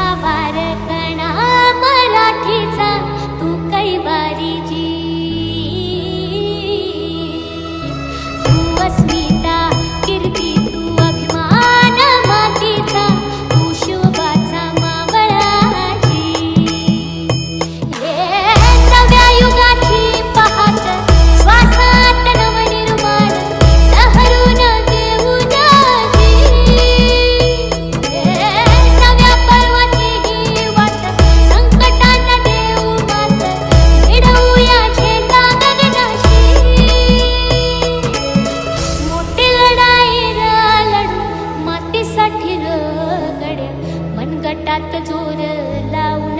कणा मराठीचा तू कैवारीजी तू अस्मी हाताट जोर लावून